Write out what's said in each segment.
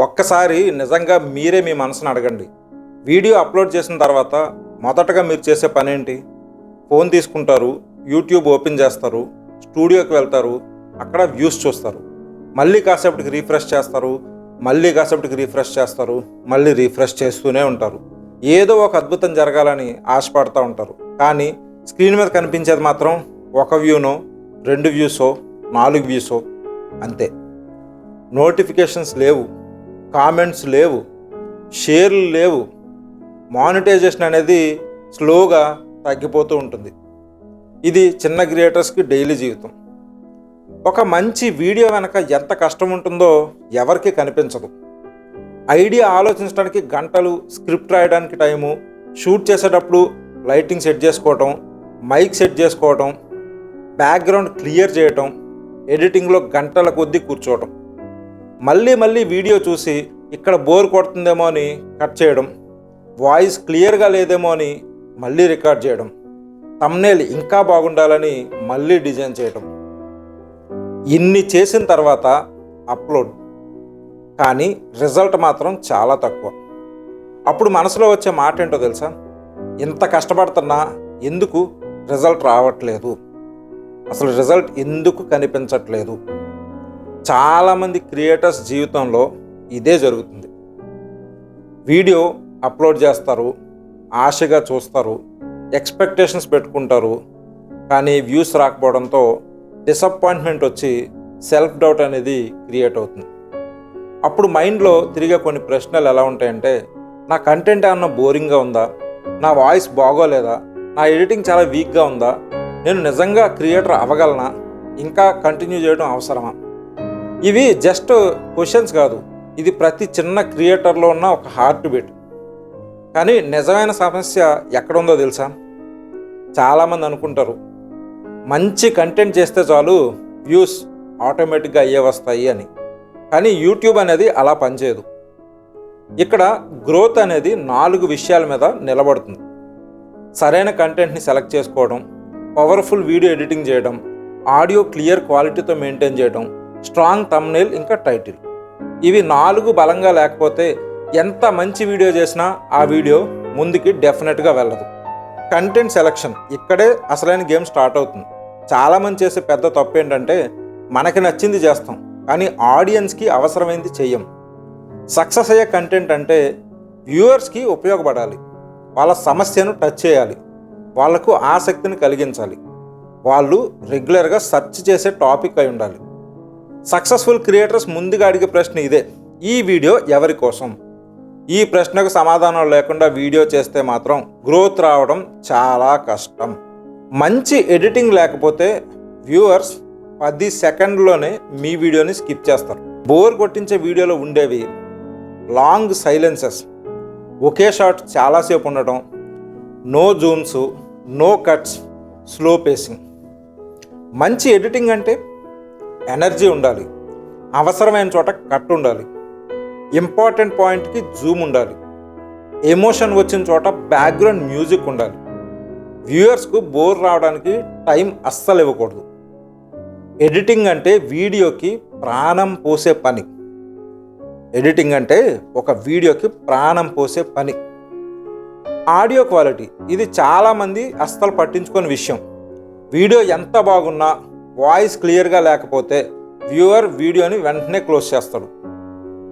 ఒక్కసారి నిజంగా మీరే మీ మనసును అడగండి. వీడియో అప్లోడ్ చేసిన తర్వాత మొదటగా మీరు చేసే పని ఏంటి ఫోన్ తీసుకుంటారు యూట్యూబ్ ఓపెన్ చేస్తారు స్టూడియోకి వెళ్తారు అక్కడ వ్యూస్ చూస్తారు. మళ్ళీ కాసేపటికి రీఫ్రెష్ చేస్తారు మళ్ళీ కాసేపటికి రీఫ్రెష్ చేస్తారు మళ్ళీ రీఫ్రెష్ చేస్తూనే ఉంటారు. ఏదో ఒక అద్భుతం జరగాలని ఆశపడుతూ ఉంటారు. కానీ స్క్రీన్ మీద కనిపించేది మాత్రం ఒక వ్యూనో రెండు వ్యూసో నాలుగు వ్యూసో అంతే. నోటిఫికేషన్స్ లేవు. కామెంట్స్ లేవు షేర్లు లేవు. మానిటైజేషన్ అనేది స్లోగా తగ్గిపోతూ ఉంటుంది. ఇది చిన్న క్రియేటర్స్కి డైలీ జీవితం. ఒక మంచి వీడియో వెనక ఎంత కష్టం ఉంటుందో ఎవరికి కనిపించదు. ఐడియా ఆలోచించడానికి గంటలు స్క్రిప్ట్ రాయడానికి టైము షూట్ చేసేటప్పుడు లైటింగ్ సెట్ చేసుకోవటం మైక్ సెట్ చేసుకోవటం బ్యాక్గ్రౌండ్ క్లియర్ చేయటం ఎడిటింగ్లో గంటల కొద్దీ కూర్చోవటం. మళ్ళీ మళ్ళీ వీడియో చూసి ఇక్కడ బోర్ కొడుతుందేమో అని కట్ చేయడం వాయిస్ క్లియర్గా లేదేమో అని మళ్ళీ రికార్డ్ చేయడం తమ్నేల్ ఇంకా బాగుండాలని మళ్ళీ డిజైన్ చేయడం. ఇన్ని చేసిన తర్వాత అప్లోడ్. కానీ రిజల్ట్ మాత్రం చాలా తక్కువ. అప్పుడు మనసులో వచ్చే మాట ఏంటో తెలుసా? ఇంత కష్టపడుతున్నా ఎందుకు రిజల్ట్ రావట్లేదు? అసలు రిజల్ట్ ఎందుకు కనిపించట్లేదు? చాలామంది క్రియేటర్స్ జీవితంలో ఇదే జరుగుతుంది. వీడియో అప్లోడ్ చేస్తారు ఆశగా చూస్తారు ఎక్స్పెక్టేషన్స్ పెట్టుకుంటారు కానీ వ్యూస్ రాకపోవడంతో డిసప్పాయింట్మెంట్ వచ్చి సెల్ఫ్ డౌట్ అనేది క్రియేట్ అవుతుంది. అప్పుడు మైండ్లో తిరిగే కొన్ని ప్రశ్నలు ఎలా ఉంటాయంటే నా కంటెంట్ ఏమన్నా బోరింగ్గా ఉందా? నా వాయిస్ బాగోలేదా? నా ఎడిటింగ్ చాలా వీక్గా ఉందా? నేను నిజంగా క్రియేటర్ అవ్వగలనా? ఇంకా కంటిన్యూ చేయడం అవసరమా? ఇవి జస్ట్ క్వశ్చన్స్ కాదు. ఇది ప్రతి చిన్న క్రియేటర్లో ఉన్న ఒక హార్ట్ బీట్. కానీ నిజమైన సమస్య ఎక్కడుందో తెలుసా? చాలామంది అనుకుంటారు మంచి కంటెంట్ చేస్తే చాలు వ్యూస్ ఆటోమేటిక్గా అయ్యే వస్తాయి అని. కానీ యూట్యూబ్ అనేది అలా పనిచేయదు. ఇక్కడ గ్రోత్ అనేది నాలుగు విషయాల మీద నిలబడుతుంది. సరైన కంటెంట్ని సెలెక్ట్ చేసుకోవడం పవర్ఫుల్ వీడియో ఎడిటింగ్ చేయడం ఆడియో క్లియర్ క్వాలిటీతో మెయింటైన్ చేయడం స్ట్రాంగ్ తమ్నేల్ ఇంకా టైటిల్. ఇవి నాలుగు బలంగా లేకపోతే ఎంత మంచి వీడియో చేసినా ఆ వీడియో ముందుకి డెఫినెట్గా వెళ్ళదు. కంటెంట్ సెలక్షన్ ఇక్కడే అసలైన గేమ్ స్టార్ట్ అవుతుంది. చాలామంది చేసే పెద్ద తప్పు ఏంటంటే మనకి నచ్చింది చేస్తాం కానీ ఆడియన్స్కి అవసరమైంది చెయ్యం. సక్సెస్ అయ్యే కంటెంట్ అంటే వ్యూవర్స్కి ఉపయోగపడాలి. వాళ్ళ సమస్యను టచ్ చేయాలి. వాళ్ళకు ఆసక్తిని కలిగించాలి. వాళ్ళు రెగ్యులర్గా సెర్చ్ చేసే టాపిక్ అయి ఉండాలి. సక్సెస్ఫుల్ క్రియేటర్స్ ముందుగా అడిగే ప్రశ్న ఇదే. ఈ వీడియో ఎవరి కోసం? ఈ ప్రశ్నకు సమాధానం లేకుండా వీడియో చేస్తే మాత్రం గ్రోత్ రావడం చాలా కష్టం. మంచి ఎడిటింగ్ లేకపోతే వ్యూవర్స్ పది సెకండ్లోనే మీ వీడియోని స్కిప్ చేస్తారు. బోర్ కొట్టించే వీడియోలో ఉండేవి లాంగ్ సైలెన్సెస్. ఒకే షాట్ చాలాసేపు ఉండటం no zooms no cuts slow pacing. మంచి ఎడిటింగ్ అంటే ఎనర్జీ ఉండాలి. అవసరమైన చోట కట్ ఉండాలి. ఇంపార్టెంట్ పాయింట్కి జూమ్ ఉండాలి. ఎమోషన్ వచ్చిన చోట బ్యాక్గ్రౌండ్ మ్యూజిక్ ఉండాలి. వ్యూయర్స్కు బోర్ రావడానికి టైం అస్సలు ఇవ్వకూడదు. ఎడిటింగ్ అంటే వీడియోకి ప్రాణం పోసే పని. ఎడిటింగ్ అంటే ఒక వీడియోకి ప్రాణం పోసే పని. ఆడియో క్వాలిటీ ఇది చాలామంది అస్సలు పట్టించుకొని విషయం. వీడియో ఎంత బాగున్నా వాయిస్ క్లియర్గా లేకపోతే వ్యూవర్ వీడియోని వెంటనే క్లోజ్ చేస్తాడు.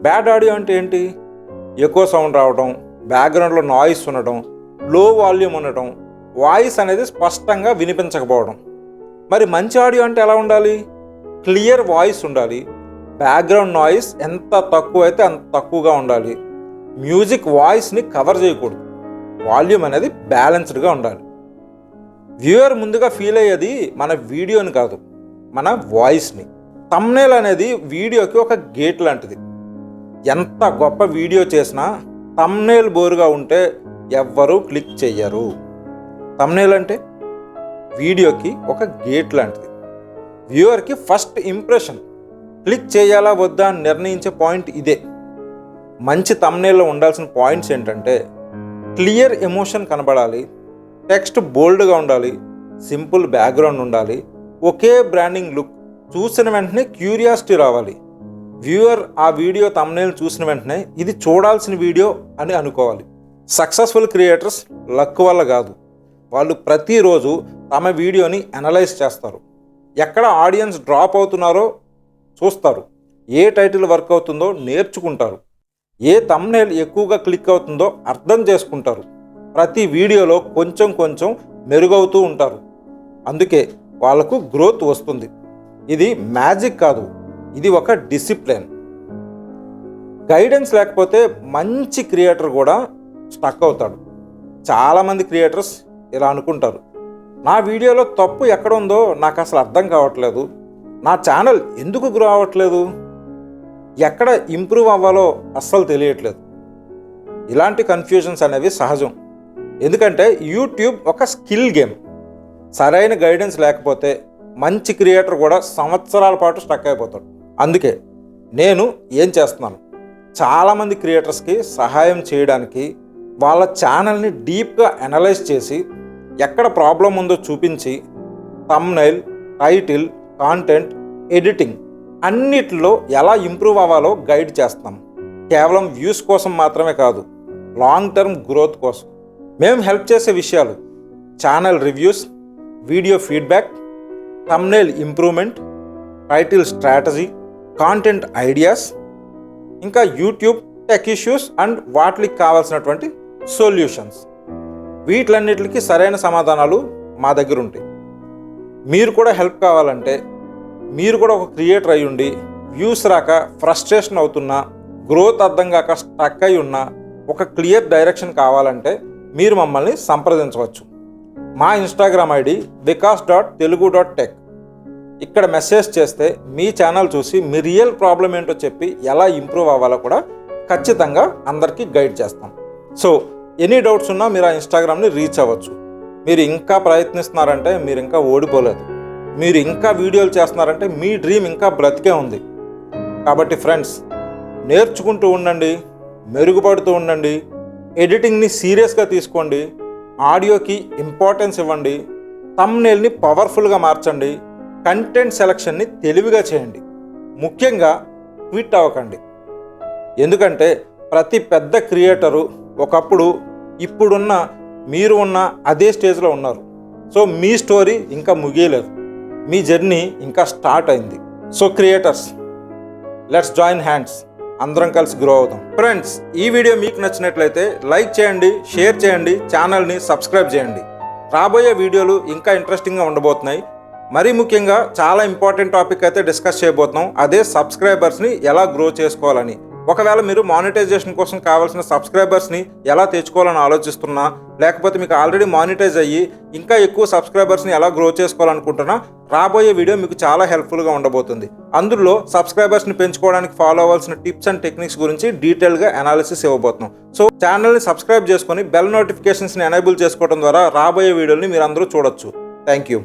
బ్యాడ్ ఆడియో అంటే ఏంటి? ఎక్కువ సౌండ్ రావడం బ్యాక్గ్రౌండ్లో నాయిస్ ఉండటం లో వాల్యూమ్ ఉండటం వాయిస్ అనేది స్పష్టంగా వినిపించకపోవడం. మరి మంచి ఆడియో అంటే ఎలా ఉండాలి? క్లియర్ వాయిస్ ఉండాలి. బ్యాక్గ్రౌండ్ నాయిస్ ఎంత తక్కువ అయితే అంత తక్కువగా ఉండాలి. మ్యూజిక్ వాయిస్ని కవర్ చేయకూడదు. వాల్యూమ్ అనేది బ్యాలెన్స్డ్గా ఉండాలి. వ్యూయర్ ముందుగా ఫీల్ అయ్యేది మన వీడియోని కాదు. మన వాయిస్ని తమ్నేల్ అనేది వీడియోకి ఒక గేట్ లాంటిది. ఎంత గొప్ప వీడియో చేసినా తమ్నేల్ బోరుగా ఉంటే ఎవ్వరూ క్లిక్ చెయ్యరు. తమ్నేల్ అంటే వీడియోకి ఒక గేట్ లాంటిది. వ్యూవర్కి ఫస్ట్ ఇంప్రెషన్ క్లిక్ చేయాలా వద్దా అని నిర్ణయించే పాయింట్ ఇదే. మంచి తమ్నేల్లో ఉండాల్సిన పాయింట్స్ ఏంటంటే క్లియర్ ఎమోషన్ కనబడాలి టెక్స్ట్ బోల్డ్గా ఉండాలి సింపుల్ బ్యాక్గ్రౌండ్ ఉండాలి ఒకే బ్రాండింగ్ లుక్. చూసిన వెంటనే క్యూరియాసిటీ రావాలి. వ్యూయర్ ఆ వీడియో తమ్నేల్ చూసిన వెంటనే ఇది చూడాల్సిన వీడియో అని అనుకోవాలి. సక్సెస్ఫుల్ క్రియేటర్స్ లక్ వల్ల కాదు. వాళ్ళు ప్రతిరోజు తమ వీడియోని అనలైజ్ చేస్తారు. ఎక్కడ ఆడియన్స్ డ్రాప్ అవుతున్నారో చూస్తారు. ఏ టైటిల్ వర్క్ అవుతుందో నేర్చుకుంటారు. ఏ తమ్నేల్ ఎక్కువగా క్లిక్ అవుతుందో అర్థం చేసుకుంటారు. ప్రతి వీడియోలో కొంచెం కొంచెం మెరుగవుతూ ఉంటారు. అందుకే వాళ్ళకు గ్రోత్ వస్తుంది. ఇది మ్యాజిక్ కాదు. ఇది ఒక డిసిప్లిన్. గైడెన్స్ లేకపోతే మంచి క్రియేటర్ కూడా స్టక్ అవుతాడు. చాలామంది క్రియేటర్స్ ఇలా అనుకుంటారు. నా వీడియోలో తప్పు ఎక్కడ ఉందో నాకు అసలు అర్థం కావట్లేదు. నా ఛానల్ ఎందుకు గ్రో అవ్వట్లేదు? ఎక్కడ ఇంప్రూవ్ అవ్వాలో అస్సలు తెలియట్లేదు. ఇలాంటి కన్ఫ్యూజన్స్ అనేవి సహజం. ఎందుకంటే యూట్యూబ్ ఒక స్కిల్ గేమ్. సరైన గైడెన్స్ లేకపోతే మంచి క్రియేటర్ కూడా సంవత్సరాల పాటు స్టక్ అయిపోతాడు. అందుకే నేను ఏం చేస్తున్నాను? చాలామంది క్రియేటర్స్కి సహాయం చేయడానికి వాళ్ళ ఛానల్ని డీప్గా అనలైజ్ చేసి ఎక్కడ ప్రాబ్లం ఉందో చూపించి తమ్నైల్ టైటిల్ కాంటెంట్ ఎడిటింగ్ అన్నిటిలో ఎలా ఇంప్రూవ్ అవ్వాలో గైడ్ చేస్తాం కేవలం వ్యూస్ కోసం మాత్రమే కాదు లాంగ్ టర్మ్ గ్రోత్ కోసం. మేము హెల్ప్ చేసే విషయాలు channel reviews video feedback thumbnail improvement title strategy content ideas ఇంకా యూట్యూబ్ టెక్ ఇష్యూస్ అండ్ వాటికి కావాల్సినటువంటి సొల్యూషన్స్ వీటిలన్నిటికి సరైన సమాధానాలు మా దగ్గర ఉంటాయి. మీరు కూడా హెల్ప్ కావాలంటే మీరు కూడా ఒక క్రియేటర్ అయి ఉండి వ్యూస్ రాక ఫ్రస్ట్రేషన్ అవుతున్నా గ్రోత్ అర్థం కాక స్టక్ అయి ఉన్నా ఒక క్లియర్ డైరెక్షన్ కావాలంటే మీరు మమ్మల్ని సంప్రదించవచ్చు. మా Instagram ID Vikas dot Telugu dot tech ఇక్కడ మెసేజ్ చేస్తే మీ ఛానల్ చూసి మీ రియల్ ప్రాబ్లం ఏంటో చెప్పి ఎలా ఇంప్రూవ్ అవ్వాలో కూడా ఖచ్చితంగా అందరికీ గైడ్ చేస్తాం. సో ఎనీ డౌట్స్ ఉన్నా మీరు ఆ ఇన్స్టాగ్రామ్ని రీచ్ అవ్వచ్చు. మీరు ఇంకా ప్రయత్నిస్తున్నారంటే మీరు ఇంకా ఓడిపోలేదు. మీరు ఇంకా వీడియోలు చేస్తున్నారంటే మీ డ్రీమ్ ఇంకా బ్రతికే ఉంది. కాబట్టి ఫ్రెండ్స్ నేర్చుకుంటూ ఉండండి మెరుగుపడుతూ ఉండండి ఎడిటింగ్ని సీరియస్గా తీసుకోండి. ఆడియోకి ఇంపార్టెన్స్ ఇవ్వండి తమ్నేల్ని పవర్ఫుల్గా మార్చండి కంటెంట్ సెలక్షన్ని తెలివిగా చేయండి. ముఖ్యంగా ట్వీట్ అవ్వకండి. ఎందుకంటే ప్రతి పెద్ద క్రియేటరు ఒకప్పుడు ఇప్పుడున్న మీరు ఉన్న అదే స్టేజ్లో ఉన్నారు. సో మీ స్టోరీ ఇంకా ముగియలేదు. మీ జర్నీ ఇంకా స్టార్ట్ అయింది. So creators let's join hands అందరం కలిసి గ్రో అవుతాం. ఫ్రెండ్స్ ఈ వీడియో మీకు నచ్చినట్లయితే లైక్ చేయండి షేర్ చేయండి ఛానల్ని సబ్స్క్రైబ్ చేయండి. రాబోయే వీడియోలు ఇంకా ఇంట్రెస్టింగ్గా ఉండబోతున్నాయి. మరీ ముఖ్యంగా చాలా ఇంపార్టెంట్ టాపిక్ అయితే డిస్కస్ చేయబోతున్నాం. అదే సబ్స్క్రైబర్స్ని ఎలా గ్రో చేసుకోవాలని. ఒకవేళ మీరు మానిటైజేషన్ కోసం కావాల్సిన సబ్స్క్రైబర్స్ని ఎలా తెచ్చుకోవాలని ఆలోచిస్తున్నా లేకపోతే మీకు ఆల్రెడీ మానిటైజ్ అయ్యి ఇంకా ఎక్కువ సబ్స్క్రైబర్స్ని ఎలా గ్రో చేసుకోవాలనుకుంటున్నా రాబోయే వీడియో మీకు చాలా హెల్ప్ఫుల్గా ఉండబోతుంది. అందులో సబ్స్క్రైబర్స్ని పెంచుకోవడానికి ఫాలో అవ్వాల్సిన టిప్స్ అండ్ టెక్నిక్స్ గురించి డీటెయిల్గా అనాలిసిస్ ఇవ్వబోతున్నాం. సో ఛానల్ని సబ్స్క్రైబ్ చేసుకొని బెల్ నోటిఫికేషన్స్ని ఎనేబుల్ చేసుకోవడం ద్వారా రాబోయే వీడియోని మీరు అందరూ చూడొచ్చు. Thank you